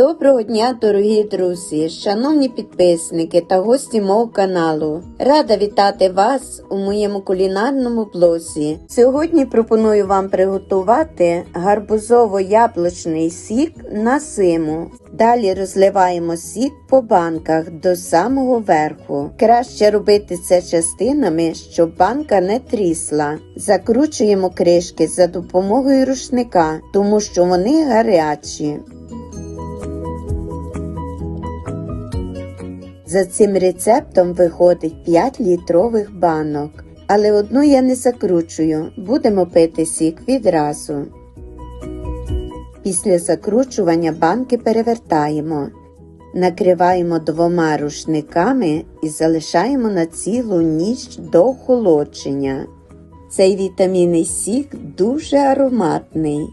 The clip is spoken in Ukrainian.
Доброго дня, дорогі друзі, шановні підписники та гості мого каналу. Рада вітати вас у моєму кулінарному блозі. Сьогодні пропоную вам приготувати гарбузово-яблучний сік на зиму. Далі розливаємо сік по банках до самого верху. Краще робити це частинами, щоб банка не трісла. Закручуємо кришки за допомогою рушника, тому що вони гарячі. За цим рецептом виходить 5 літрових банок, але одну я не закручую, будемо пити сік відразу. Після закручування банки перевертаємо, накриваємо двома рушниками і залишаємо на цілу ніч до охолодження. Цей вітамінний сік дуже ароматний.